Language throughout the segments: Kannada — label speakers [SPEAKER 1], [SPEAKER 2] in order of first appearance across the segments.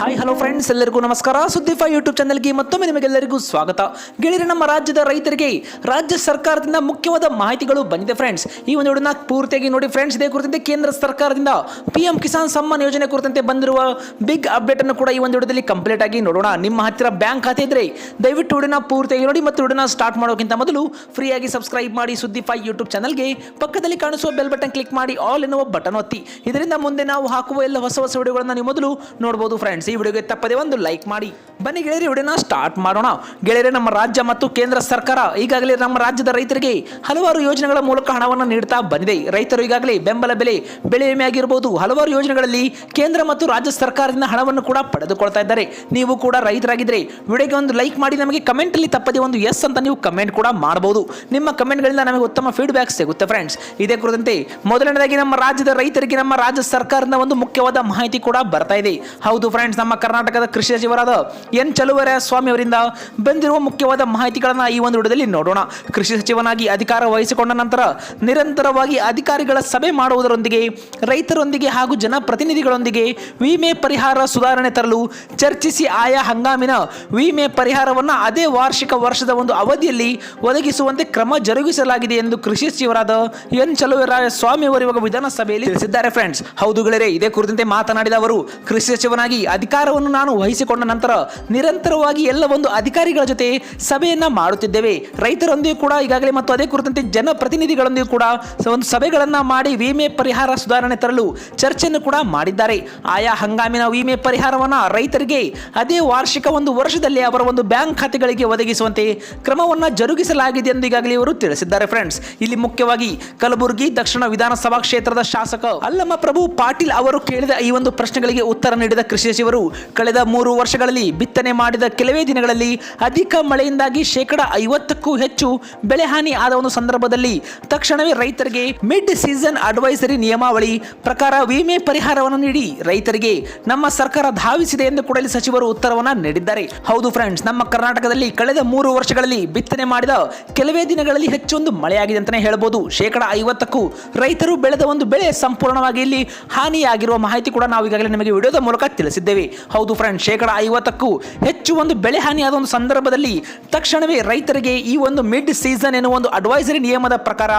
[SPEAKER 1] ಹಾಯ್ ಹಲೋ ಫ್ರೆಂಡ್ಸ್ ಎಲ್ಲರಿಗೂ ನಮಸ್ಕಾರ. ಸುದ್ದಿಫೈ ಯೂಟ್ಯೂಬ್ ಚಾನಲ್ಗೆ ಮತ್ತೊಮ್ಮೆ ನಿಮಗೆಲ್ಲರಿಗೂ ಸ್ವಾಗತ. ಗೆಳೆಯರೆ, ನಮ್ಮ ರಾಜ್ಯದ ರೈತರಿಗೆ ರಾಜ್ಯ ಸರ್ಕಾರದಿಂದ ಮುಖ್ಯವಾದ ಮಾಹಿತಿಗಳು ಬಂದಿದೆ ಫ್ರೆಂಡ್ಸ್ ಈ ಒಂದು ವಿಡಿಯೋನ ಪೂರ್ತಿಯಾಗಿ ನೋಡಿ ಫ್ರೆಂಡ್ಸ್ ಇದೇ ಕುರಿತಂತೆ ಕೇಂದ್ರ ಸರ್ಕಾರದಿಂದ ಪಿ ಎಂ ಕಿಸಾನ್ ಸಮ್ಮಾನ್ ಯೋಜನೆ ಕುರಿತಂತೆ ಬಂದಿರುವ ಬಿಗ್ ಅಪ್ಡೇಟ್ ಅನ್ನು ಕೂಡ ಈ ಒಂದು ವಿಡಿಯೋದಲ್ಲಿ ಕಂಪ್ಲೀಟ್ ಆಗಿ ನೋಡೋಣ. ನಿಮ್ಮ ಹತ್ತಿರ ಬ್ಯಾಂಕ್ ಖಾತೆ ಇದ್ರೆ ದಯವಿಟ್ಟು ವಿಡಿಯೋನ ಪೂರ್ತಿಯಾಗಿ ನೋಡಿ ಮತ್ತು ವಿಡಿಯೋನ ಸ್ಟಾರ್ಟ್ ಮಾಡೋಕ್ಕಿಂತ ಮೊದಲು ಫ್ರೀಯಾಗಿ ಸಬ್ಸ್ಕ್ರೈಬ್ ಮಾಡಿ ಸುದ್ದಿಫೈ ಯೂಟ್ಯೂಬ್ ಚಾನಲ್ಗೆ ಪಕ್ಕದಲ್ಲಿ ಕಾಣಿಸುವ ಬೆಲ್ ಬಟನ್ ಕ್ಲಿಕ್ ಮಾಡಿ ಆಲ್ ಎನ್ನುವ ಬಟನ್ ಒತ್ತಿ. ಇದರಿಂದ ಮುಂದೆ ನಾವು ಹಾಕುವ ಎಲ್ಲ ಹೊಸ ಹೊಸ ವಿಡಿಯೋಗಳನ್ನು ನೀವು ಮೊದಲು ನೋಡಬಹುದು ಫ್ರೆಂಡ್ಸ್ ಈ ವಿಡಿಯೋಗೆ ತಪ್ಪದೆ ಒಂದು ಲೈಕ್ ಮಾಡಿ. ಬನ್ನಿ ಗೆಳೆಯರಿ, ವಿಡಿಯೋನ ಸ್ಟಾರ್ಟ್ ಮಾಡೋಣ. ಗೆಳೆಯರೆ, ನಮ್ಮ ರಾಜ್ಯ ಮತ್ತು ಕೇಂದ್ರ ಸರ್ಕಾರ ಈಗಾಗಲೇ ನಮ್ಮ ರಾಜ್ಯದ ರೈತರಿಗೆ ಹಲವಾರು ಯೋಜನೆಗಳ ಮೂಲಕ ಹಣವನ್ನು ನೀಡ್ತಾ ಬಂದಿದೆ. ರೈತರು ಈಗಾಗಲೇ ಬೆಂಬಲ ಬೆಲೆ, ಬೆಳೆ ವಿಮೆ ಆಗಿರಬಹುದು ಹಲವಾರು ಯೋಜನೆಗಳಲ್ಲಿ ಕೇಂದ್ರ ಮತ್ತು ರಾಜ್ಯ ಸರ್ಕಾರದಿಂದ ಹಣವನ್ನು ಕೂಡ ಪಡೆದುಕೊಳ್ತಾ ಇದ್ದಾರೆ. ನೀವು ಕೂಡ ರೈತರಾಗಿದ್ದರೆ ವಿಡಿಯೋಗೆ ಒಂದು ಲೈಕ್ ಮಾಡಿ. ನಮಗೆ ಕಮೆಂಟ್ ಅಲ್ಲಿ ತಪ್ಪದೆ ಒಂದು ಎಸ್ ಅಂತ ನೀವು ಕಮೆಂಟ್ ಕೂಡ ಮಾಡಬಹುದು ನಿಮ್ಮ ಕಮೆಂಟ್ಗಳಿಂದ ನಮಗೆ ಉತ್ತಮ ಫೀಡ್ಬ್ಯಾಕ್ ಸಿಗುತ್ತೆ ಫ್ರೆಂಡ್ಸ್ ಇದೇ ಕುರಿತಂತೆ ಮೊದಲನೇದಾಗಿ ನಮ್ಮ ರಾಜ್ಯದ ರೈತರಿಗೆ, ನಮ್ಮ ರಾಜ್ಯ ಸರ್ಕಾರದ ಒಂದು ಮುಖ್ಯವಾದ ಮಾಹಿತಿ ಕೂಡ ಬರ್ತಾ ಇದೆ. ಹೌದು ಫ್ರೆಂಡ್ಸ್ ನಮ್ಮ ಕರ್ನಾಟಕದ ಕೃಷಿ ಸಚಿವರಾದ ಎನ್ ಚಲುವರ ಸ್ವಾಮಿ ಅವರಿಂದ ಬಂದಿರುವ ಮುಖ್ಯವಾದ ಮಾಹಿತಿಗಳನ್ನ ಈ ಒಂದು ವಿಡಿಯೋದಲ್ಲಿ ನೋಡೋಣ. ಕೃಷಿ ಸಚಿವನಾಗಿ ಅಧಿಕಾರ ವಹಿಸಿಕೊಂಡ ನಂತರ ನಿರಂತರವಾಗಿ ಅಧಿಕಾರಿಗಳ ಸಭೆ ಮಾಡುವುದರೊಂದಿಗೆ, ರೈತರೊಂದಿಗೆ ಹಾಗೂ ಜನಪ್ರತಿನಿಧಿಗಳೊಂದಿಗೆ ವಿಮೆ ಪರಿಹಾರ ಸುಧಾರಣೆ ತರಲು ಚರ್ಚಿಸಿ ಆಯಾ ಹಂಗಾಮಿನ ವಿಮೆ ಪರಿಹಾರವನ್ನು ಅದೇ ವಾರ್ಷಿಕ ವರ್ಷದ ಒಂದು ಅವಧಿಯಲ್ಲಿ ಒದಗಿಸುವಂತೆ ಕ್ರಮ ಜರುಗಿಸಲಾಗಿದೆ ಎಂದು ಕೃಷಿ ಸಚಿವರಾದ ಎನ್ ಚಲುವರಾಯ ಸ್ವಾಮಿ ಅವರು ಇವಾಗ ವಿಧಾನಸಭೆಯಲ್ಲಿ ತಿಳಿಸಿದ್ದಾರೆ ಫ್ರೆಂಡ್ಸ್ ಹೌದು ಇದೇ ಕುರಿತಂತೆ ಮಾತನಾಡಿದ ಅವರು, ಕೃಷಿ ಸಚಿವನಾಗಿ ಅಧಿಕಾರವನ್ನು ನಾನು ವಹಿಸಿಕೊಂಡ ನಂತರ ನಿರಂತರವಾಗಿ ಎಲ್ಲ ಒಂದು ಅಧಿಕಾರಿಗಳ ಜೊತೆ ಸಭೆಯನ್ನ ಮಾಡುತ್ತಿದ್ದೇವೆ. ರೈತರೊಂದಿಗೆ ಕೂಡ ಈಗಾಗಲೇ ಮತ್ತು ಅದೇ ಕುರಿತಂತೆ ಜನಪ್ರತಿನಿಧಿಗಳೊಂದಿಗೆ ಕೂಡ ಒಂದು ಸಭೆಗಳನ್ನ ಮಾಡಿ ವಿಮೆ ಪರಿಹಾರ ಸುಧಾರಣೆ ತರಲು ಚರ್ಚೆಯನ್ನು ಕೂಡ ಮಾಡಿದ್ದಾರೆ. ಆಯಾ ಹಂಗಾಮಿನ ವಿಮೆ ಪರಿಹಾರವನ್ನ ರೈತರಿಗೆ ಅದೇ ವಾರ್ಷಿಕ ಒಂದು ವರ್ಷದಲ್ಲಿ ಅವರ ಒಂದು ಬ್ಯಾಂಕ್ ಖಾತೆಗಳಿಗೆ ಒದಗಿಸುವಂತೆ ಕ್ರಮವನ್ನ ಜರುಗಿಸಲಾಗಿದೆ ಎಂದು ಈಗಾಗಲೇ ಇವರು ತಿಳಿಸಿದ್ದಾರೆ ಫ್ರೆಂಡ್ಸ್. ಇಲ್ಲಿ ಮುಖ್ಯವಾಗಿ ಕಲಬುರಗಿ, ದಕ್ಷಿಣ ವಿಧಾನಸಭಾ ಕ್ಷೇತ್ರದ ಶಾಸಕ ಅಲ್ಲಮ್ಮ ಪ್ರಭು ಪಾಟೀಲ್ ಅವರು ಕೇಳಿದ ಈ ಒಂದು ಪ್ರಶ್ನೆಗಳಿಗೆ ಉತ್ತರ ನೀಡಿದ ಕೃಷಿ ಸಚಿವರು ಕಳೆದ ಮೂರು ವರ್ಷಗಳಲ್ಲಿ ಬಿತ್ತನೆ ಮಾಡಿದ ಕೆಲವೇ ದಿನಗಳಲ್ಲಿ ಅಧಿಕ ಮಳೆಯಿಂದಾಗಿ ಶೇಕಡ ಐವತ್ತಕ್ಕೂ ಹೆಚ್ಚು ಬೆಳೆ ಹಾನಿ ಆದ ಒಂದು ಸಂದರ್ಭದಲ್ಲಿ ತಕ್ಷಣವೇ ರೈತರಿಗೆ ಮಿಡ್ ಸೀಸನ್ ಅಡ್ವೈಸರಿ ನಿಯಮಾವಳಿ ಪ್ರಕಾರ ವಿಮೆ ಪರಿಹಾರವನ್ನು ನೀಡಿ ರೈತರಿಗೆ ನಮ್ಮ ಸರ್ಕಾರ ಧಾವಿಸಿದೆ ಎಂದು ಕೂಡ ಸಚಿವರು ಉತ್ತರವನ್ನು ನೀಡಿದ್ದಾರೆ. ಹೌದು ಫ್ರೆಂಡ್ಸ್ ನಮ್ಮ ಕರ್ನಾಟಕದಲ್ಲಿ ಕಳೆದ ಮೂರು ವರ್ಷಗಳಲ್ಲಿ ಬಿತ್ತನೆ ಮಾಡಿದ ಕೆಲವೇ ದಿನಗಳಲ್ಲಿ ಹೆಚ್ಚೊಂದು ಮಳೆಯಾಗಿದೆ ಅಂತಾನೆ ಹೇಳಬಹುದು ಶೇಕಡ ಐವತ್ತಕ್ಕೂ ರೈತರು ಬೆಳೆದ ಒಂದು ಬೆಳೆ ಸಂಪೂರ್ಣವಾಗಿ ಇಲ್ಲಿ ಹಾನಿಯಾಗಿರುವ ಮಾಹಿತಿ ಕೂಡ ನಾವು ಈಗಾಗಲೇ ನಿಮಗೆ ವಿಡಿಯೋದ ಮೂಲಕ ತಿಳಿಸಿದ್ದೇವೆ. ಹೌದು ಫ್ರೆಂಡ್ ಶೇಕಡ ಐವತ್ತಕ್ಕೂ ಹೆಚ್ಚು ಒಂದು ಬೆಳೆ ಹಾನಿಯಾದ ಒಂದು ಸಂದರ್ಭದಲ್ಲಿ ತಕ್ಷಣವೇ ರೈತರಿಗೆ ಈ ಒಂದು ಮಿಡ್ ಸೀಸನ್ ಎನ್ನುವ ಒಂದು ಅಡ್ವೈಸರಿ ನಿಯಮದ ಪ್ರಕಾರ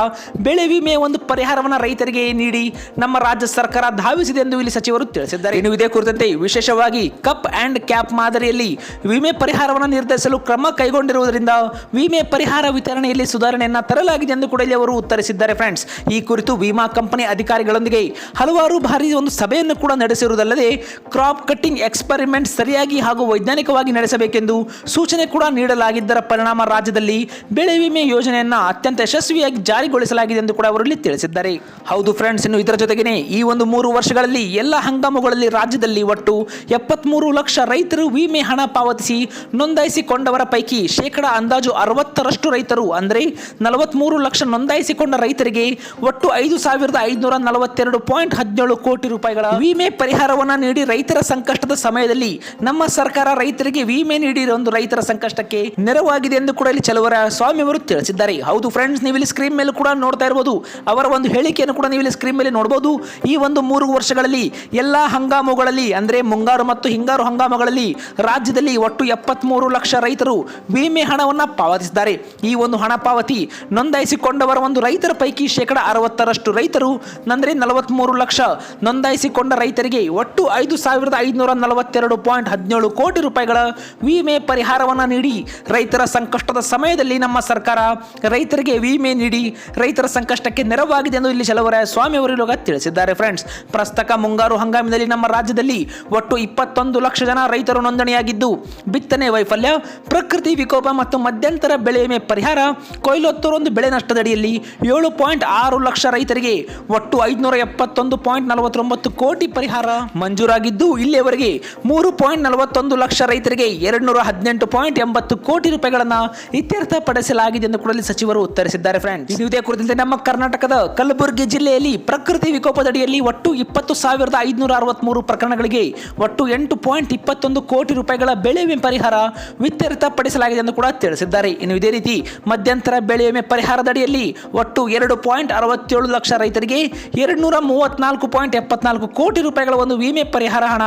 [SPEAKER 1] ಬೆಳೆ ವಿಮೆ ಒಂದು ಪರಿಹಾರವನ್ನು ರೈತರಿಗೆ ನೀಡಿ ನಮ್ಮ ರಾಜ್ಯ ಸರ್ಕಾರ ಧಾವಿಸಿದೆ ಎಂದು ಇಲ್ಲಿ ಸಚಿವರು ತಿಳಿಸಿದ್ದಾರೆ. ಇನ್ನು ಇದೇ ಕುರಿತಂತೆ ವಿಶೇಷವಾಗಿ ಕಪ್ ಅಂಡ್ ಕ್ಯಾಪ್ ಮಾದರಿಯಲ್ಲಿ ವಿಮೆ ಪರಿಹಾರವನ್ನು ನಿರ್ಧರಿಸಲು ಕ್ರಮ ಕೈಗೊಂಡಿರುವುದರಿಂದ ವಿಮೆ ಪರಿಹಾರ ವಿತರಣೆಯಲ್ಲಿ ಸುಧಾರಣೆಯನ್ನು ತರಲಾಗಿದೆ ಎಂದು ಕೂಡ ಇಲ್ಲಿ ಅವರು ಉತ್ತರಿಸಿದ್ದಾರೆ ಫ್ರೆಂಡ್ಸ್ ಈ ಕುರಿತು ವಿಮಾ ಕಂಪನಿ ಅಧಿಕಾರಿಗಳೊಂದಿಗೆ ಹಲವಾರು ಬಾರಿ ಒಂದು ಸಭೆಯನ್ನು ಕೂಡ ನಡೆಸಿರುವುದಲ್ಲದೆ ಕ್ರಾಪ್ ಕಟ್ಟಿಂಗ್ ಎಕ್ಸ್ಪರಿಮೆಂಟ್ ಸರಿಯಾಗಿ ಹಾಗೂ ವೈಜ್ಞಾನಿಕವಾಗಿ ನಡೆಸಬೇಕೆಂದು ಸೂಚನೆ ಕೂಡ ನೀಡಲಾಗಿದ್ದರ ಪರಿಣಾಮ ರಾಜ್ಯದಲ್ಲಿ ಬೆಳೆ ವಿಮೆ ಯೋಜನೆಯನ್ನು ಅತ್ಯಂತ ಯಶಸ್ವಿಯಾಗಿ ಜಾರಿಗೊಳಿಸಲಾಗಿದೆ ಎಂದು ಕೂಡ ಅವರು ಇಲ್ಲಿ ತಿಳಿಸಿದ್ದಾರೆ. ಹೌದು ಫ್ರೆಂಡ್ಸ್ ಇನ್ನು ಇದರ ಜೊತೆಗೇನೆ ಈ ಒಂದು ಮೂರು ವರ್ಷಗಳಲ್ಲಿ ಎಲ್ಲ ಹಂಗಾಮುಗಳಲ್ಲಿ ರಾಜ್ಯದಲ್ಲಿ ಒಟ್ಟು ಎಪ್ಪತ್ಮೂರು ಲಕ್ಷ ರೈತರು ವಿಮೆ ಹಣ ಪಾವತಿಸಿ ನೋಂದಾಯಿಸಿಕೊಂಡವರ ಪೈಕಿ ಶೇಕಡ ಅಂದಾಜು ಅರವತ್ತರಷ್ಟು ರೈತರು ಅಂದರೆ ನಲವತ್ಮೂರು ಲಕ್ಷ ನೋಂದಾಯಿಸಿಕೊಂಡ ರೈತರಿಗೆ ಒಟ್ಟು ಐದು ಸಾವಿರದ ಐದುನೂರ ನಲವತ್ತೆರಡು ಪಾಯಿಂಟ್ ಹದಿನೇಳು ಕೋಟಿ ರೂಪಾಯಿಗಳ ವಿಮೆ ಪರಿಹಾರವನ್ನ ನೀಡಿ ರೈತರ ಸಂಕಷ್ಟದ ಸಮಯದಲ್ಲಿ ನಮ್ಮ ಸರ್ಕಾರ ರೈತರಿಗೆ ವಿಮೆ ನೀಡಿರೋ ಒಂದು ರೈತರ ಸಂಕಷ್ಟಕ್ಕೆ ನೆರವಾಗಿದೆ ಎಂದು ಕೂಡ ಇಲ್ಲಿ ಚಲುವರ ಸ್ವಾಮಿ ಅವರು ತಿಳಿಸಿದ್ದಾರೆ. ಹೌದು ಫ್ರೆಂಡ್ಸ್ ನೀವು ಇಲ್ಲಿ ಸ್ಕ್ರೀನ್ ಮೇಲೆ ಕೂಡ ನೋಡ್ತಾ ಇರಬಹುದು ಅವರ ಒಂದು ಹೇಳಿಕೆಯನ್ನು ಕೂಡ ನೀವು ಇಲ್ಲಿ ಸ್ಕ್ರೀನ್ ಮೇಲೆ ನೋಡಬಹುದು ಈ ಒಂದು ಮೂರು ವರ್ಷಗಳಲ್ಲಿ ಎಲ್ಲಾ ಹಂಗಾಮುಗಳಲ್ಲಿ, ಅಂದ್ರೆ ಮುಂಗಾರು ಮತ್ತು ಹಿಂಗಾರು ಹಂಗಾಮುಗಳಲ್ಲಿ ರಾಜ್ಯದಲ್ಲಿ ಒಟ್ಟು ಎಪ್ಪತ್ಮೂರು ಲಕ್ಷ ರೈತರು ವಿಮೆ ಹಣವನ್ನು ಪಾವತಿಸಿದ್ದಾರೆ. ಈ ಒಂದು ಹಣ ಪಾವತಿ ನೋಂದಾಯಿಸಿಕೊಂಡವರ ಒಂದು ರೈತರ ಪೈಕಿ ಶೇಕಡ ಅರವತ್ತರಷ್ಟು ರೈತರು, ಅಂದ್ರೆ ನಲವತ್ಮೂರು ಲಕ್ಷ ನೋಂದಾಯಿಸಿಕೊಂಡ ರೈತರಿಗೆ ಒಟ್ಟು ಐದು ಸಾವಿರದ ಐದುನೂರ ನಲವತ್ತೆರಡು ಪಾಯಿಂಟ್ ಹದಿನೇಳು ಕೋಟಿ ರೂಪಾಯಿಗಳ ವಿಮೆ ಪರಿಹಾರವನ್ನ ನೀಡಿ. ರೈತರ ಸಂಕಷ್ಟದ ಸಮಯದಲ್ಲಿ ನಮ್ಮ ಸರ್ಕಾರ ರೈತರಿಗೆ ವಿಮೆ ನೀಡಿ. ರೈತರ ಸಂಕಷ್ಟಕ್ಕೆ ನೆರವಾಗಿದೆ ಎಂದು ಇಲ್ಲಿ ಚಲವರ ಸ್ವಾಮಿ ಅವರು ಇವಾಗ ತಿಳಿಸಿದ್ದಾರೆ ಫ್ರೆಂಡ್ಸ್ ಪ್ರಸ್ತಕ ಮುಂಗಾರು ಹಂಗಾಮಿನಲ್ಲಿ ನಮ್ಮ ರಾಜ್ಯದಲ್ಲಿ ಒಟ್ಟು ಇಪ್ಪತ್ತೊಂದು ಲಕ್ಷ ಜನ ರೈತರು ನೋಂದಣಿಯಾಗಿದ್ದು, ಬಿತ್ತನೆ ವೈಫಲ್ಯ, ಪ್ರಕೃತಿ ವಿಕೋಪ ಮತ್ತು ಮಧ್ಯಂತರ ಬೆಳೆ ವಿಮೆ ಪರಿಹಾರ ಕೊಯ್ಲೊತ್ತರೊಂದು ಬೆಳೆ ನಷ್ಟದಡಿಯಲ್ಲಿ ಏಳು ಪಾಯಿಂಟ್ ಆರು ಲಕ್ಷ ರೈತರಿಗೆ ಒಟ್ಟು ಐದುನೂರ ಎಪ್ಪತ್ತೊಂದು ಪಾಯಿಂಟ್ ನಲವತ್ತೊಂಬತ್ತು ಕೋಟಿ ಪರಿಹಾರ ಮಂಜೂರಾಗಿದ್ದು, ಇಲ್ಲಿಯವರೆಗೆ ಮೂರು ಪಾಯಿಂಟ್ ನಲವತ್ತೊಂದು ಲಕ್ಷ ರೈತರಿಗೆ ಎರಡು ನೂರ ಹದಿನೆಂಟು ಪಾಯಿಂಟ್ ಎಂಬತ್ತು ಕೋಟಿ ರೂಪಾಯಿಗಳನ್ನು ಇತ್ಯರ್ಥಪಡಿಸಲಾಗಿದೆ ಎಂದು ಕೂಡ ಸಚಿವರು ಉತ್ತರಿಸಿದ್ದಾರೆ ಫ್ರೆಂಡ್ಸ್ ಇದು ಇದೇ ಕುರಿತಂತೆ ನಮ್ಮ ಕರ್ನಾಟಕದ ಕಲಬುರಗಿ ಜಿಲ್ಲೆಯಲ್ಲಿ ಪ್ರಕೃತಿ ವಿಕೋಪದಡಿಯಲ್ಲಿ ಒಟ್ಟು ಇಪ್ಪತ್ತು ಸಾವಿರದ ಐದುನೂರ ಅರವತ್ಮೂರು ಪ್ರಕರಣಗಳಿಗೆ ಒಟ್ಟು ಎಂಟು ಪಾಯಿಂಟ್ ಇಪ್ಪತ್ತೊಂದು ಕೋಟಿ ರೂಪಾಯಿಗಳ ಬೆಳೆ ವಿಮೆ ಪರಿಹಾರ ವಿತರಿತಪಡಿಸಲಾಗಿದೆ ಎಂದು ಕೂಡ ತಿಳಿಸಿದ್ದಾರೆ. ಇನ್ನು ಇದೇ ರೀತಿ ಮಧ್ಯಂತರ ಬೆಳೆ ವಿಮೆ ಪರಿಹಾರದಡಿಯಲ್ಲಿ ಒಟ್ಟು ಎರಡು ಪಾಯಿಂಟ್ ಅರವತ್ತೇಳು ಲಕ್ಷ ರೈತರಿಗೆ ಎರಡು ನೂರ ಮೂವತ್ನಾಲ್ಕು ಪಾಯಿಂಟ್ ಎಪ್ಪತ್ನಾಲ್ಕು ಕೋಟಿ ರೂಪಾಯಿಗಳ ಒಂದು ವಿಮೆ ಪರಿಹಾರ ಹಣ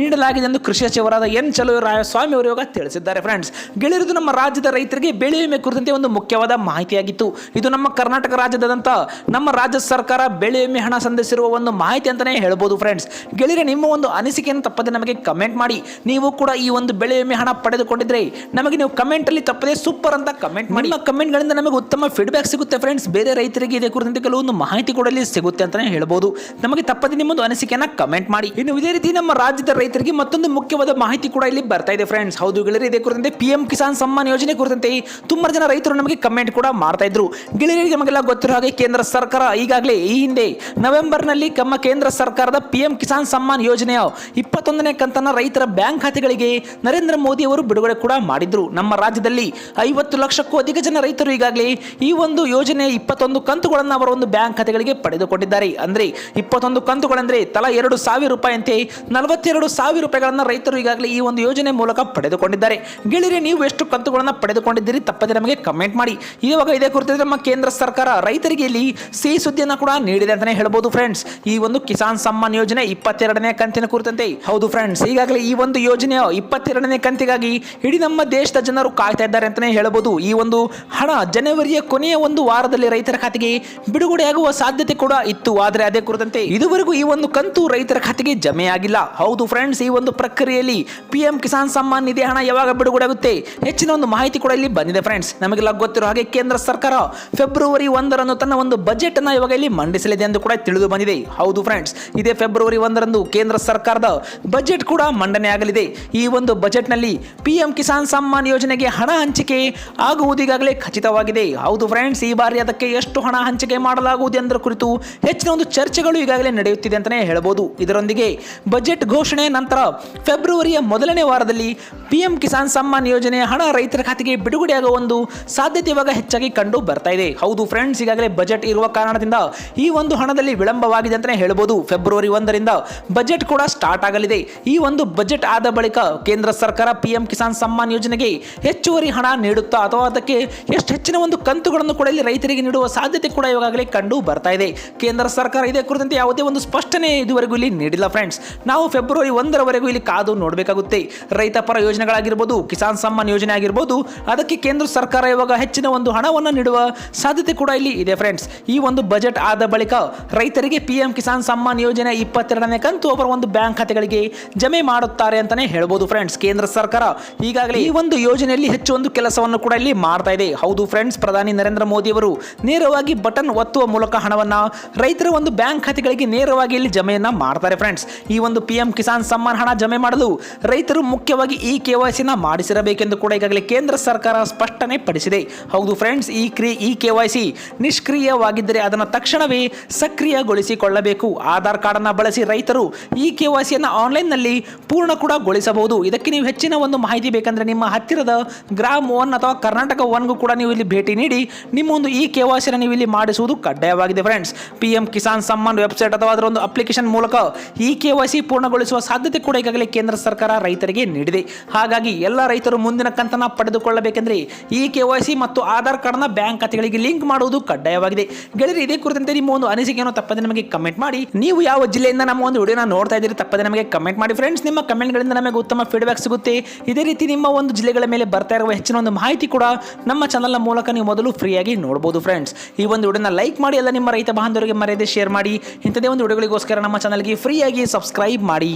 [SPEAKER 1] ನೀಡಲಾಗಿದೆ ಎಂದು ಕೃಷಿ ಸಚಿವರಾದ ಎನ್ ಚಲುವರಾಯಸ್ವಾಮಿ ಅವರು ಇವಾಗ ತಿಳಿಸಿದ್ದಾರೆ ಫ್ರೆಂಡ್ಸ್ ಗೆಳೆಯರು ನಮ್ಮ ರಾಜ್ಯದ ರೈತರಿಗೆ ಬೆಳೆ ವಿಮೆ ಕುರಿತಂತೆ ಒಂದು ಮುಖ್ಯವಾದ ಮಾಹಿತಿಯಾಗಿತ್ತು. ಇದು ನಮ್ಮ ಕರ್ನಾಟಕ ರಾಜ್ಯದಂತ ನಮ್ಮ ರಾಜ್ಯ ಸರ್ಕಾರ ಬೆಳೆ ವಿಮೆ ಹಣ ಸಂಧಿಸಿರುವ ಒಂದು ಮಾಹಿತಿ ಅಂತಾನೆ ಹೇಳ್ಬೋದು ಫ್ರೆಂಡ್ಸ್ ಗೆಳೆಯರೆ, ನಿಮ್ಮ ಒಂದು ಅನಿಸಿಕೆಯನ್ನು ತಪ್ಪದೆ ನಮಗೆ ಕಮೆಂಟ್ ಮಾಡಿ. ನೀವು ಕೂಡ ಈ ಒಂದು ಬೆಳೆ ವಿಮೆ ಹಣ ಪಡೆದುಕೊಂಡಿದ್ರೆ ನಮಗೆ ನೀವು ಕಮೆಂಟ್ ಅಲ್ಲಿ ತಪ್ಪದೆ ಸೂಪರ್ ಅಂತ ಕಮೆಂಟ್ ಮಾಡಿ. ನಿಮ್ಮ ಕಮೆಂಟ್ಗಳಿಂದ ನಮಗೆ ಉತ್ತಮ ಫೀಡ್ಬ್ಯಾಕ್ ಸಿಗುತ್ತೆ ಫ್ರೆಂಡ್ಸ್ ಬೇರೆ ರೈತರಿಗೆ ಇದೇ ಕುರಿತಂತೆ ಕೆಲವೊಂದು ಮಾಹಿತಿ ಕೊಡಲಿ ಸಿಗುತ್ತೆ ಅಂತಾನೆ ಹೇಳ್ಬೋದು. ನಮಗೆ ತಪ್ಪದೆ ನಿಮ್ಮೊಂದು ಅನಿಸಿಕೆಯನ್ನು ಕಮೆಂಟ್ ಮಾಡಿ. ಇನ್ನು ಇದೇ ರೀತಿ ನಮ್ಮ ರಾಜ್ಯದ ರೈತರಿಗೆ ಮತ್ತೊಂದು ಮುಖ್ಯವಾದ ಮಾಹಿತಿ ಕೂಡ ಇಲ್ಲಿ ಬರ್ತಾ ಇದೆ ಫ್ರೆಂಡ್ಸ್ ಹೌದು ಗೆಳೆಯರು, ಇದೇ ಕುರಿತಂತೆ ಪಿ ಎಂ ಕಿಸಾನ್ ಸಮ್ಮಾನ್ ಯೋಜನೆ ಕುರಿತಂತೆ ತುಂಬಾ ಜನ ರೈತರು ನಮಗೆ ಕಮೆಂಟ್ ಕೂಡ ಮಾಡ್ತಾ ಇದ್ರು. ಗೆಳೆಯರಿಗೆ ನಮಗೆಲ್ಲ ಗೊತ್ತಿರೋ ಹಾಗೆ ಕೇಂದ್ರ ಸರ್ಕಾರ ಈಗಾಗಲೇ ಈ ಹಿಂದೆ ನವೆಂಬರ್ನಲ್ಲಿ ನಮ್ಮ ಕೇಂದ್ರ ಸರ್ಕಾರದ ಪಿ ಕಿಸಾನ್ ಸಮ್ಮಾನ್ ಯೋಜನೆಯ ಇಪ್ಪತ್ತೊಂದನೇ ಕಂತನ್ನ ರೈತರ ಬ್ಯಾಂಕ್ ಖಾತೆಗಳಿಗೆ ನರೇಂದ್ರ ಮೋದಿ ಅವರು ಬಿಡುಗಡೆ ಕೂಡ ಮಾಡಿದ್ರು. ನಮ್ಮ ರಾಜ್ಯದಲ್ಲಿ ಐವತ್ತು ಲಕ್ಷಕ್ಕೂ ಅಧಿಕ ಜನ ರೈತರು ಈಗಾಗಲೇ ಈ ಒಂದು ಯೋಜನೆ ಇಪ್ಪತ್ತೊಂದು ಕಂತುಗಳನ್ನು ಅವರ ಒಂದು ಬ್ಯಾಂಕ್ ಖಾತೆಗಳಿಗೆ ಪಡೆದುಕೊಂಡಿದ್ದಾರೆ. ಅಂದ್ರೆ ಇಪ್ಪತ್ತೊಂದು ಕಂತುಗಳಂದ್ರೆ ತಲಾ ಎರಡು ಸಾವಿರ ರೂಪಾಯಿಯಂತೆ ನಲವತ್ತೆರಡು ಸಾವಿರ ರೂಪಾಯಿಗಳನ್ನು ರೈತರು ಈಗಾಗಲೇ ಈ ಒಂದು ಯೋಜನೆ ಮೂಲಕ ಪಡೆದುಕೊಂಡಿದ್ದಾರೆ. ಗೆಳೆಯರೆ, ನೀವು ಎಷ್ಟು ಕಂತುಗಳನ್ನು ಪಡೆದುಕೊಂಡಿದ್ದೀರಿ ತಪ್ಪದೆ ನಮಗೆ ಕಮೆಂಟ್ ಮಾಡಿ. ಇವಾಗ ಇದೇ ಕುರಿತು ನಮ್ಮ ಕೇಂದ್ರ ಸರ್ಕಾರ ರೈತರಿಗೆ ಇಲ್ಲಿ ಸಿಹಿ ಸುದ್ದಿಯನ್ನು ಕೂಡ ನೀಡಿದೆ ಅಂತಲೇ ಹೇಳ್ಬೋದು ಫ್ರೆಂಡ್ಸ್ ಈ ಒಂದು ಕಿಸಾನ್ ಸಮ್ಮಾನ್ ಯೋಜನೆ ಇಪ್ಪತ್ತೆರಡನೇ ಕಂತಿನ ಕುರಿತಂತೆ. ಹೌದು ಫ್ರೆಂಡ್ಸ್ ಈಗಾಗಲೇ ಈ ಒಂದು ಯೋಜನೆಯ ಇಪ್ಪತ್ತೆರಡನೇ ಕಂತಿಗಾಗಿ ಇಡೀ ನಮ್ಮ ದೇಶದ ಜನರು ಕಾಯ್ತಾ ಇದ್ದಾರೆ ಅಂತಲೇ ಹೇಳ್ಬೋದು. ಈ ಒಂದು ಹಣ ಜನವರಿಯ ಕೊನೆಯ ಒಂದು ವಾರದಲ್ಲಿ ರೈತರ ಖಾತೆಗೆ ಬಿಡುಗಡೆಯಾಗುವ ಸಾಧ್ಯತೆ ಕೂಡ ಇತ್ತು. ಆದರೆ ಅದೇ ಕುರಿತಂತೆ ಇದುವರೆಗೂ ಈ ಒಂದು ಕಂತು ರೈತರ ಖಾತೆಗೆ ಜಮೆಯಾಗಿಲ್ಲ. ಹೌದು ಫ್ರೆಂಡ್ಸ್ ಈ ಒಂದು ಪ್ರಕ್ರಿಯೆಯಲ್ಲಿ ಪಿ ಎಂ ಕಿಸಾನ್ ಸಮ್ಮಾನ್ ನಿಧಿ ಹಣ ಯಾವಾಗ ಬಿಡುಗಡೆ ಆಗುತ್ತೆ ಹೆಚ್ಚಿನ ಒಂದು ಮಾಹಿತಿ ಕೂಡ ಇಲ್ಲಿ ಬಂದಿದೆ ಫ್ರೆಂಡ್ಸ್ ನಮಗೆಲ್ಲ ಗೊತ್ತಿರೋ ಹಾಗೆ ಕೇಂದ್ರ ಸರ್ಕಾರ ಫೆಬ್ರವರಿ ಒಂದರಂದು ತನ್ನ ಒಂದು ಬಜೆಟ್ ಅನ್ನು ಇವಾಗ ಇಲ್ಲಿ ಮಂಡಿಸಲಿದೆ ಎಂದು ಕೂಡ ತಿಳಿದು ಬಂದಿದೆ. ಹೌದು ಫ್ರೆಂಡ್ಸ್ ಇದೇ ಫೆಬ್ರವರಿ ಒಂದರಂದು ಕೇಂದ್ರ ಸರ್ಕಾರದ ಬಜೆಟ್ ಕೂಡ ಮಂಡನೆ ಆಗಲಿದೆ. ಈ ಒಂದು ಬಜೆಟ್ನಲ್ಲಿ ಪಿ ಎಂ ಕಿಸಾನ್ ಸಮ್ಮಾನ್ ಯೋಜನೆಗೆ ಹಣ ಹಂಚಿಕೆ ಆಗುವುದು ಈಗಾಗಲೇ ಖಚಿತವಾಗಿದೆ. ಹೌದು ಫ್ರೆಂಡ್ಸ್ ಈ ಬಾರಿ ಅದಕ್ಕೆ ಎಷ್ಟು ಹಣ ಹಂಚಿಕೆ ಮಾಡಲಾಗುವುದು ಎಂದರ ಕುರಿತು ಹೆಚ್ಚಿನ ಒಂದು ಚರ್ಚೆಗಳು ಈಗಾಗಲೇ ನಡೆಯುತ್ತಿದೆ ಅಂತಲೇ ಹೇಳ್ಬೋದು. ಇದರೊಂದಿಗೆ ಬಜೆಟ್ ಘೋಷಣೆ ನಂತರ ಫೆಬ್ರವರಿಯ ಮೊದಲನೇ ವಾರದಲ್ಲಿ ಪಿ ಎಂ ಕಿಸಾನ್ ಸಮ್ಮಾನ್ ಯೋಜನೆ ಹಣ ರೈತರ ಖಾತೆಗೆ ಬಿಡುಗಡೆಯಾಗುವ ಒಂದು ಸಾಧ್ಯತೆ ಇವಾಗ ಹೆಚ್ಚಾಗಿ ಕಂಡು ಬರ್ತಾ ಇದೆ. ಹೌದು ಫ್ರೆಂಡ್ಸ್ ಈಗಾಗಲೇ ಬಜೆಟ್ ಇರುವ ಕಾರಣದಿಂದ ಈ ಒಂದು ಹಣದಲ್ಲಿ ವಿಳಂಬವಾಗಿದೆ ಅಂತಲೇ ಹೇಳ್ಬೋದು. ಫೆಬ್ರವರಿ ಒಂದರಿಂದ ಬಜೆಟ್ ಕೂಡ ಸ್ಟಾರ್ಟ್ ಆಗಲಿದೆ. ಈ ಒಂದು ಬಜೆಟ್ ಆದ ಬಳಿಕ ಕೇಂದ್ರ ಸರ್ಕಾರ ಪಿ ಎಂ ಕಿಸಾನ್ ಸಮ್ಮಾನ್ ಯೋಜನೆಗೆ ಹೆಚ್ಚುವರಿ ಹಣ ನೀಡುತ್ತಾ ಅಥವಾ ಅದಕ್ಕೆ ಎಷ್ಟು ಹೆಚ್ಚಿನ ಒಂದು ಕಂತುಗಳನ್ನು ಕೂಡ ರೈತರಿಗೆ ನೀಡುವ ಸಾಧ್ಯತೆ ಕೂಡ ಇವಾಗಲೇ ಕಂಡು ಬರ್ತಾ ಇದೆ. ಕೇಂದ್ರ ಸರ್ಕಾರ ಇದೇ ಕುರಿತಂತೆ ಯಾವುದೇ ಒಂದು ಸ್ಪಷ್ಟನೆ ಇದುವರೆಗೂ ಇಲ್ಲಿ ನೀಡಿಲ್ಲ ಫ್ರೆಂಡ್ಸ್ ನಾವು ಫೆಬ್ರವರಿ ಒಂದರವರೆಗೂ ಇಲ್ಲಿ ಕಾದು ನೋಡಬೇಕಾಗುತ್ತೆ. ರೈತ ಪರ ಯೋಜನೆಗಳಾಗಿರ್ಬೋದು, ಕಿಸಾನ್ ಸಮ್ಮಾನ್ ಯೋಜನೆ ಆಗಿರ್ಬೋದು, ಅದಕ್ಕೆ ಕೇಂದ್ರ ಸರ್ಕಾರ ಇವಾಗ ಹೆಚ್ಚಿನ ಒಂದು ಹಣವನ್ನು ನೀಡುವ ಸಾಧ್ಯತೆ ಕೂಡ ಇಲ್ಲಿ ಇದೆ ಫ್ರೆಂಡ್ಸ್ ಈ ಒಂದು ಬಜೆಟ್ ಆದ ಬಳಿಕ ರೈತರಿಗೆ ಪಿ ಕಿಸಾನ್ ಸಮ್ಮಾನ್ ಯೋಜನೆ ಇಪ್ಪತ್ತೆರಡನೇ ಕಂತು ಅವರ ಒಂದು ಬ್ಯಾಂಕ್ ಖಾತೆಗಳಿಗೆ ಜಮೆ ಮಾಡುತ್ತಾರೆ ಅಂತಾನೆ ಹೇಳ್ಬೋದು ಫ್ರೆಂಡ್ಸ್ ಕೇಂದ್ರ ಸರ್ಕಾರ ಈಗಾಗಲೇ ಈ ಒಂದು ಯೋಜನೆಯಲ್ಲಿ ಹೆಚ್ಚು ಒಂದು ಕೆಲಸವನ್ನು ಕೂಡ ಇಲ್ಲಿ ಮಾಡ್ತಾ ಇದೆ. ಹೌದು ಫ್ರೆಂಡ್ಸ್ ಪ್ರಧಾನಿ ನರೇಂದ್ರ ಮೋದಿ ಅವರು ನೇರವಾಗಿ ಬಟನ್ ಒತ್ತುವ ಮೂಲಕ ಹಣವನ್ನು ರೈತರ ಒಂದು ಬ್ಯಾಂಕ್ ಖಾತೆಗಳಿಗೆ ನೇರವಾಗಿ ಇಲ್ಲಿ ಜಮೆಯನ್ನ ಮಾಡ್ತಾರೆ ಫ್ರೆಂಡ್ಸ್ ಈ ಒಂದು ಪಿ ಕಿಸಾನ್ ಸಮ್ಮಾನ್ ಹಣ ಜಮೆ ಮಾಡಲು ರೈತರು ಮುಖ್ಯವಾಗಿ ಈ ಸಿನ ಮಾಡಿಸಿರಬೇಕೆಂದು ಕೂಡ ಈಗಾಗಲೇ ಕೇಂದ್ರ ಸರ್ಕಾರ ಸ್ಪಷ್ಟನೆ ಪಡಿಸಿದೆ. ಹೌದು ಫ್ರೆಂಡ್ಸ್, ಈ ಕ್ರಿ, ಈ ಸಿ ನಿಷ್ಕ್ರಿಯವಾಗಿದ್ದರೆ ಅದನ್ನು ತಕ್ಷಣವೇ ಸಕ್ರಿಯಗೊಳಿಸಿಕೊಳ್ಳಬೇಕು. ಆಧಾರ್ ಕಾರ್ಡನ್ನು ಬಳಸಿ ರೈತರು ಈ ಸಿಯನ್ನು ಆನ್ಲೈನ್ನಲ್ಲಿ ಪೂರ್ಣ ಕೂಡ ಗೊಳಿಸಬಹುದು. ಇದಕ್ಕೆ ನೀವು ಹೆಚ್ಚಿನ ಒಂದು ಮಾಹಿತಿ ಬೇಕಂದರೆ ನಿಮ್ಮ ಹತ್ತಿರದ ಗ್ರಾಮ್ ಒನ್ ಅಥವಾ ಕರ್ನಾಟಕ ಒನ್ಗೂ ಕೂಡ ನೀವು ಇಲ್ಲಿ ಭೇಟಿ ನೀಡಿ. ನಿಮ್ಮ ಒಂದು ಈ ಸಿನ ನೀವು ಇಲ್ಲಿ ಮಾಡಿಸುವುದು ಕಡ್ಡಾಯವಾಗಿದೆ friends. P M Kisan Samman website ಅಥವಾ ಅದರ ಒಂದು ಅಪ್ಲಿಕೇಶನ್ ಮೂಲಕ ಈ ಸಿ ಪೂರ್ಣಗೊಳಿಸುವ ಸಾಧ್ಯತೆ ಕೂಡ ಈಗಾಗಲೇ ಕೇಂದ್ರ ಸರ್ಕಾರ ರೈತರಿಗೆ ನೀಡಿದೆ. ಹಾಗಾಗಿ ಎಲ್ಲ ರೈತರು ಮುಂದಿನ ಕಂತನ ಪಡೆದುಕೊಳ್ಳಬೇಕೆಂದರೆ ಈ ಕೆ ಮತ್ತು ಆಧಾರ್ ಕಾರ್ಡ್ನ ಬ್ಯಾಂಕ್ ಖಾತೆಗಳಿಗೆ ಲಿಂಕ್ ಮಾಡುವುದು ಕಡ್ಡಾಯವಾಗಿದೆ. ಗೆಳೆಯರು ಇದೇ ಕುರಿತಂತೆ ನಿಮ್ಮ ಒಂದು ಅನಿಸಿಕೆಯನ್ನು ತಪ್ಪದೆ ನಮಗೆ ಕಮೆಂಟ್ ಮಾಡಿ. ನೀವು ಯಾವ ಜಿಲ್ಲೆಯಿಂದ ನಮ್ಮ ಒಂದು ವಿಡಿಯೋನ ನೋಡ್ತಾ ಇದ್ದೀರಿ ತಪ್ಪದೆ ನಮಗೆ ಕಮೆಂಟ್ ಮಾಡಿ. ಫ್ರೆಂಡ್ಸ್, ನಿಮ್ಮ ಕಮೆಂಟ್ಗಳಿಂದ ನಮಗೆ ಉತ್ತಮ ಫೀಡ್ಬ್ಯಾಕ್ ಸಿಗುತ್ತೆ. ಇದೇ ರೀತಿ ನಿಮ್ಮ ಒಂದು ಜಿಲ್ಲೆಗಳ ಮೇಲೆ ಬರ್ತಾ ಇರುವ ಹೆಚ್ಚಿನ ಒಂದು ಮಾಹಿತಿ ಕೂಡ ನಮ್ಮ ಚಾನಲ್ನ ಮೂಲಕ ನೀವು ಮೊದಲು ಫ್ರೀಯಾಗಿ ನೋಡಬಹುದು ಫ್ರೆಂಡ್ಸ್. ಈ ಒಂದು ವಿಡಿಯೋನ ಲೈಕ್ ಮಾಡಿ, ಎಲ್ಲ ನಿಮ್ಮ ರೈತ ಬಾಂಧವರಿಗೆ ಮರೆಯದೆ ಶೇರ್ ಮಾಡಿ. ಇಂಥದೇ ಒಂದು ವಿಡಿಯೋಗಳಿಗೋಸ್ಕರ ನಮ್ಮ ಚಾನಲ್ಗೆ ಫ್ರೀಯಾಗಿ ಸಬ್ಸ್ಕ್ರೈಬ್ ಮಾಡಿ.